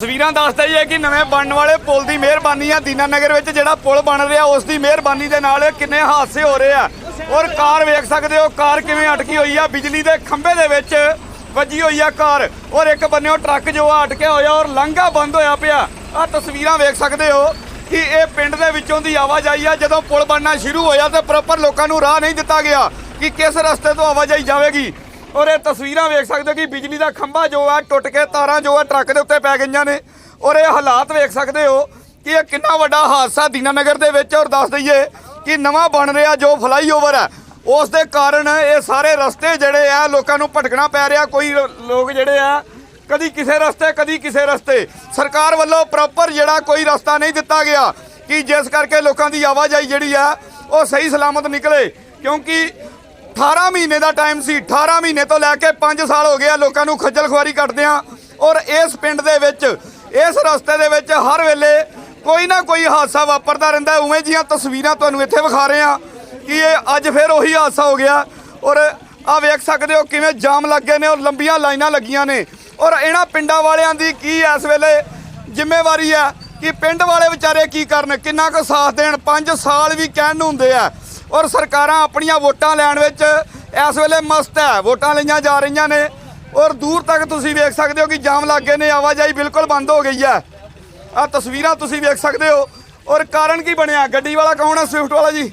ਤਸਵੀਰਾਂ ਦੱਸਦਾ ਹੀ ਹੈ ਕਿ ਨਵੇਂ ਬਣਨ ਵਾਲੇ ਪੁਲ ਦੀ ਮਿਹਰਬਾਨੀ ਆ। ਦੀਨਾਨਗਰ ਵਿੱਚ ਜਿਹੜਾ ਪੁਲ ਬਣ ਰਿਹਾ, ਉਸ ਦੀ ਮਿਹਰਬਾਨੀ ਦੇ ਨਾਲ ਕਿੰਨੇ ਹਾਦਸੇ ਹੋ ਰਹੇ ਆ। ਔਰ ਕਾਰ ਵੇਖ ਸਕਦੇ ਹੋ, ਕਾਰ ਕਿਵੇਂ ਅਟਕੀ ਹੋਈ ਆ। ਬਿਜਲੀ ਦੇ ਖੰਭੇ ਦੇ ਵਿੱਚ ਵੱਜੀ ਹੋਈ ਆ ਕਾਰ। ਔਰ ਇੱਕ ਬੰਨਿਓ ਟਰੱਕ ਜੋ ਆ ਅਟਕਿਆ ਹੋਇਆ ਔਰ ਲੰਘਾ ਬੰਦ ਹੋਇਆ ਪਿਆ। ਆ ਤਸਵੀਰਾਂ ਵੇਖ ਸਕਦੇ ਹੋ ਕਿ ਇਹ ਪਿੰਡ ਦੇ ਵਿੱਚੋਂ ਦੀ ਆਵਾਜਾਈ ਆ। ਜਦੋਂ ਪੁਲ ਬਣਨਾ ਸ਼ੁਰੂ ਹੋਇਆ ਤੇ ਪ੍ਰੋਪਰ ਲੋਕਾਂ ਨੂੰ ਰਾਹ ਨਹੀਂ ਦਿੱਤਾ ਗਿਆ ਕਿ ਕਿਸ ਰਸਤੇ ਤੋਂ ਆਵਾਜਾਈ ਜਾਵੇਗੀ। ਔਰ ਇਹ ਤਸਵੀਰਾਂ ਵੇਖ ਸਕਦੇ ਹੋ ਕਿ ਬਿਜਲੀ ਦਾ ਖੰਭਾ ਜੋ ਆ, ਟੁੱਟ ਕੇ ਤਾਰਾਂ ਜੋ ਆ, ਟਰੱਕ ਦੇ ਉੱਤੇ ਪੈ ਗਈਆਂ ਨੇ। ਔਰ ਇਹ ਹਾਲਾਤ ਵੇਖ ਸਕਦੇ ਹੋ ਕਿ ਇਹ ਕਿੰਨਾ ਵੱਡਾ ਹਾਦਸਾ ਦੀਨਾਨਗਰ ਦੇ ਵਿੱਚ। ਔਰ ਦੱਸ ਦਈਏ ਕਿ ਨਵਾਂ ਬਣ ਰਿਹਾ ਜੋ ਫਲਾਈਓਵਰ ਹੈ, ਉਸ ਦੇ ਕਾਰਨ ਇਹ ਸਾਰੇ ਰਸਤੇ ਜਿਹੜੇ ਆ, ਲੋਕਾਂ ਨੂੰ ਭਟਕਣਾ ਪੈ ਰਿਹਾ। ਕੋਈ ਲੋਕ ਜਿਹੜੇ ਆ, ਕਦੀ ਕਿਸੇ ਰਸਤੇ, ਕਦੀ ਕਿਸੇ ਰਸਤੇ। ਸਰਕਾਰ ਵੱਲੋਂ ਪ੍ਰੋਪਰ ਜਿਹੜਾ ਕੋਈ ਰਸਤਾ ਨਹੀਂ ਦਿੱਤਾ ਗਿਆ ਕਿ ਜਿਸ ਕਰਕੇ ਲੋਕਾਂ ਦੀ ਆਵਾਜਾਈ ਜਿਹੜੀ ਆ, ਉਹ ਸਹੀ ਸਲਾਮਤ ਨਿਕਲੇ। ਕਿਉਂਕਿ 18 ਮਹੀਨੇ ਦਾ ਟਾਈਮ ਸੀ। 18 ਮਹੀਨੇ ਤੋਂ ਲੈ ਕੇ 5 ਸਾਲ ਹੋ ਗਿਆ ਲੋਕਾਂ ਨੂੰ ਖੱਜਲ ਖੁਆਰੀ ਕੱਟਦਿਆਂ ਔਰ ਇਸ ਪਿੰਡ ਦੇ ਵਿੱਚ, ਇਸ ਰਸਤੇ ਦੇ ਵਿੱਚ ਹਰ ਵੇਲੇ ਕੋਈ ਨਾ ਕੋਈ ਹਾਦਸਾ ਵਾਪਰਦਾ ਰਹਿੰਦਾ ਉਵੇਂ ਜੀਆਂ ਤਸਵੀਰਾਂ ਤੁਹਾਨੂੰ ਇੱਥੇ ਵਿਖਾ ਰਹੇ ਆ ਕਿ ਇਹ ਅੱਜ ਫਿਰ ਉਹੀ ਹਾਦਸਾ ਹੋ ਗਿਆ। ਔਰ ਆ ਵੇਖ ਸਕਦੇ ਹੋ ਕਿਵੇਂ ਜਾਮ ਲੱਗੇ ਨੇ ਔਰ ਲੰਬੀਆਂ ਲਾਈਨਾਂ ਲੱਗੀਆਂ ਨੇ। ਔਰ ਇਹਨਾਂ ਪਿੰਡਾਂ ਵਾਲਿਆਂ ਦੀ ਕੀ ਇਸ ਵੇਲੇ ਜ਼ਿੰਮੇਵਾਰੀ ਹੈ ਕਿ ਪਿੰਡ ਵਾਲੇ ਵਿਚਾਰੇ ਕੀ ਕਰਨ? ਕਿੰਨਾ ਕੁ ਸਾਥ ਦੇਣ? 5 ਸਾਲ ਵੀ ਕਹਿਣ ਨੂੰ ਹੁੰਦੇ ਆ। ਔਰ ਸਰਕਾਰਾਂ ਆਪਣੀਆਂ ਵੋਟਾਂ ਲੈਣ ਵਿੱਚ ਇਸ ਵੇਲੇ ਮਸਤ ਹੈ। ਵੋਟਾਂ ਲਈਆਂ ਜਾ ਰਹੀਆਂ ਨੇ। ਔਰ ਦੂਰ ਤੱਕ ਤੁਸੀਂ ਵੇਖ ਸਕਦੇ ਹੋ ਕਿ ਜਾਮ ਲੱਗੇ ਨੇ। ਆਵਾਜਾਈ ਬਿਲਕੁਲ ਬੰਦ ਹੋ ਗਈ ਹੈ। ਆ ਤਸਵੀਰਾਂ ਤੁਸੀਂ ਵੇਖ ਸਕਦੇ ਹੋ। ਔਰ ਕਾਰਨ ਕੀ ਬਣਿਆ? ਗੱਡੀ ਵਾਲਾ ਕੌਣ ਹੈ? ਸਵਿਫਟ ਵਾਲਾ ਜੀ?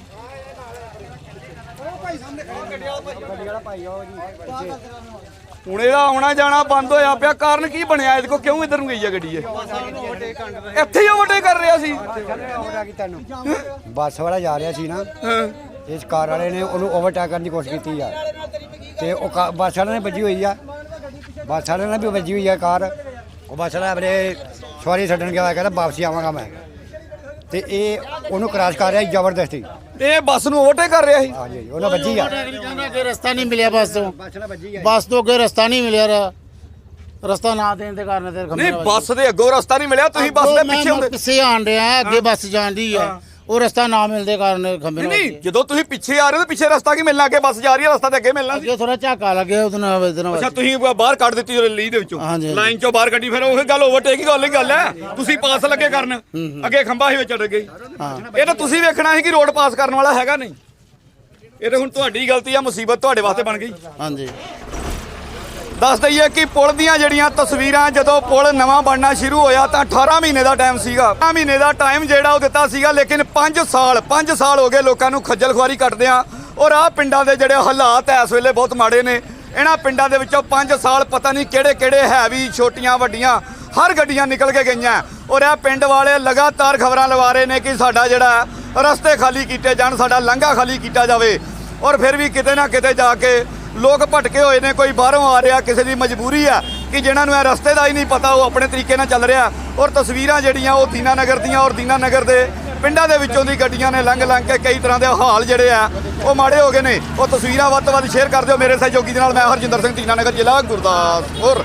ਹੁਣ ਇਹਦਾ ਆਉਣਾ ਜਾਣਾ ਬੰਦ ਹੋਇਆ ਪਿਆ ਕਾਰਨ ਕੀ ਬਣਿਆ? ਇਹਦੇ ਕੋ ਕਿਉਂ ਇਧਰ ਨੂੰ ਗਈ ਹੈ ਗੱਡੀ ਇਹ? ਇੱਥੇ ਹੀ ਓਵਰਟੇਕ ਕਰ ਰਿਹਾ ਸੀ। ਬੱਸ ਵਾਲਾ ਜਾ ਰਿਹਾ ਸੀ ਨਾ ਇਸ ਕਾਰ ਵਾਲੇ ਨੇ ਉਹਨੂੰ ਓਵਰਟੇਕ ਕਰਨ ਦੀ ਕੋਸ਼ਿਸ਼ ਕੀਤੀ ਆ। ਤੇ ਉਹ ਕਾ- ਬੱਸ ਵਾਲੇ ਨੇ ਵੱਜੀ ਹੋਈ ਆ। ਬੱਸ ਵਾਲੇ ਨੇ ਵੀ ਵੱਜੀ ਹੋਈ ਆ ਕਾਰ। ਉਹ ਬੱਸ ਵਾਲਾ ਆਪਣੇ ਸਵਾਰੀ ਛੱਡਣ ਗਿਆ ਕਹਿੰਦਾ ਵਾਪਸੀ ਆਵਾਂਗਾ ਮੈਂ। ਤੇ ਇਹ ਉਹਨੂੰ ਕ੍ਰਾਸ ਕਰ ਰਿਹਾ ਸੀ ਜ਼ਬਰਦਸਤੀ। ਤੇ ਇਹ ਬੱਸ ਨੂੰ ਓਵਰਟੇਕ ਕਰ ਰਿਹਾ ਸੀ। ਹਾਂਜੀ ਉਹਨਾਂ ਵੱਜੀ ਆ। ਕਹਿੰਦਾ ਕਿ ਰਸਤਾ ਨਹੀਂ ਮਿਲਿਆ ਬੱਸ ਤੋਂ। ਬੱਸ ਆ ਤੋਂ ਅੱਗੇ ਰਸਤਾ ਨਹੀਂ ਮਿਲਿਆ ਰ- ਰਸਤਾ ਨਾ ਦੇਣ ਦੇ ਕਾਰਨ ਤੇ ਨਹੀਂ ਬੱਸ ਦੇ ਅੱਗੋਂ ਰਸਤਾ ਨਹੀਂ ਮਿਲਿਆ ਤੁਸੀਂ ਬੱਸ ਦੇ ਪਿੱਛੇ ਹੁੰਦੇ ਪਿੱਛੇ ਆਣ ਰਿਹਾ ਅੱਗੇ ਬੱਸ ਜਾਂਦੀ ਹੈ। ਉਹ ਰਸਤਾ ਨਾ ਮਿਲਦੇ ਕਾਰਨ ਖੰਭੇ ਨਹੀਂ ਜਦੋਂ ਤੁਸੀਂ ਪਿੱਛੇ ਆ ਰਹੇ ਹੋ ਤਾਂ ਪਿੱਛੇ ਰਸਤਾ ਕੀ ਮਿਲਣਾ ਅੱਗੇ? ਬੱਸ ਜਾ ਰਹੀ ਹੈ ਰਸਤਾ ਤੇ ਅੱਗੇ ਮਿਲਣਾ ਸੀ? ਅੱਗੇ ਥੋੜਾ ਝਾਕਾ ਲੱਗਿਆ ਉਹਦੇ ਨਾਲ ਉਹਦੇ ਨਾਲ ਅੱਛਾ ਤੁਸੀਂ ਬਾਹਰ ਕੱਢ ਦਿੱਤੀ ਉਹ ਲੀ ਦੇ ਵਿੱਚੋਂ? ਹਾਂਜੀ। ਲਾਈਨ ਚੋਂ ਬਾਹਰ ਕੱਢੀ ਫਿਰ ਉਹ ਗੱਲ ਓਵਰਟੇਕ ਹੀ ਗੱਲ ਹੀ। ਗੱਲ ਹੈ। ਤੁਸੀਂ ਪਾਸ ਲੱਗੇ ਕਰਨ। ਅੱਗੇ ਖੰਭਾ ਹੀ ਵਿੱਚ ਅੜ ਗਈ ਇਹ ਤਾਂ ਤੁਸੀਂ ਵੇਖਣਾ ਸੀ ਕਿ ਰੋਡ ਪਾਸ ਕਰਨ ਵਾਲਾ ਹੈਗਾ ਨਹੀਂ। ਇਹ ਤਾਂ ਹੁਣ ਤੁਹਾਡੀ ਗਲਤੀ ਆ ਮੁਸੀਬਤ ਤੁਹਾਡੇ ਵਾਸਤੇ ਬਣ ਗਈ। ਹਾਂਜੀ। ਦੱਸ ਦਈਏ ਕਿ ਪੁਲ ਦੀਆਂ ਜਿਹੜੀਆਂ ਤਸਵੀਰਾਂ, ਜਦੋਂ ਪੁਲ ਨਵਾਂ ਬਣਨਾ ਸ਼ੁਰੂ ਹੋਇਆ ਤਾਂ 18 ਮਹੀਨੇ ਦਾ ਟਾਈਮ ਸੀਗਾ। 18 ਮਹੀਨੇ ਦਾ ਟਾਈਮ ਜਿਹੜਾ ਉਹ ਦਿੱਤਾ ਸੀਗਾ, ਲੇਕਿਨ 5 ਸਾਲ 5 ਸਾਲ ਹੋ ਗਏ ਲੋਕਾਂ ਨੂੰ ਖੱਜਲ ਖੁਆਰੀ ਕੱਟਦੇ ਕੱਟਦਿਆਂ ਔਰ ਆਹ ਪਿੰਡਾਂ ਦੇ ਜਿਹੜੇ ਹਾਲਾਤ ਐ ਇਸ ਵੇਲੇ ਬਹੁਤ ਮਾੜੇ ਨੇ। ਇਹਨਾਂ ਪਿੰਡਾਂ ਦੇ ਵਿੱਚੋਂ 5 ਸਾਲ ਪਤਾ ਨਹੀਂ ਕਿਹੜੇ ਕਿਹੜੇ ਹੈਵੀ ਛੋਟੀਆਂ, ਵੱਡੀਆਂ, ਹਰ ਗੱਡੀਆਂ ਨਿਕਲ ਕੇ ਗਈਆਂ। ਔਰ ਇਹ ਪਿੰਡ ਵਾਲੇ ਲਗਾਤਾਰ ਖਬਰਾਂ ਲਵਾ ਰਹੇ ਨੇ ਕਿ ਸਾਡਾ ਜਿਹੜਾ ਰਸਤੇ ਖਾਲੀ ਕੀਤੇ ਜਾਣ, ਸਾਡਾ ਲੰਘਾ ਖਾਲੀ ਕੀਤਾ ਜਾਵੇ। ਔਰ ਫਿਰ ਵੀ ਕਿਤੇ ਨਾ ਕਿਤੇ ਜਾ ਕੇ ਲੋਕ ਭਟਕੇ ਹੋਏ ਨੇ, ਕੋਈ ਬਾਹਰੋਂ ਆ ਰਿਹਾ, ਕਿਸੇ ਦੀ ਮਜਬੂਰੀ ਆ ਕਿ ਜਿਨ੍ਹਾਂ ਨੂੰ ਇਹ ਰਸਤੇ ਦਾ ਹੀ ਨਹੀਂ ਪਤਾ, ਉਹ ਆਪਣੇ ਤਰੀਕੇ ਨਾਲ ਚੱਲ ਰਿਹਾ। ਔਰ ਤਸਵੀਰਾਂ ਜਿਹੜੀਆਂ ਉਹ ਦੀਨਾ ਨਗਰ ਦੀਆਂ ਔਰ ਦੀਨਾ ਨਗਰ ਦੇ ਪਿੰਡਾਂ ਦੇ ਵਿੱਚੋਂ ਦੀ ਗੱਡੀਆਂ ਨੇ ਲੰਘ ਲੰਘ ਕੇ ਕਈ ਤਰ੍ਹਾਂ ਦੇ ਹਾਲ ਜਿਹੜੇ ਆ, ਉਹ ਮਾੜੇ ਹੋ ਗਏ ਨੇ। ਉਹ ਤਸਵੀਰਾਂ ਵੱਧ ਤੋਂ ਵੱਧ ਸ਼ੇਅਰ ਕਰ ਦਿਓ ਮੇਰੇ ਸਹਿਯੋਗੀ ਦੇ ਨਾਲ, ਮੈਂ ਹਰਜਿੰਦਰ ਸਿੰਘ ਦੀਨਾ ਨਗਰ ਜ਼ਿਲ੍ਹਾ ਗੁਰਦਾਸਪੁਰ।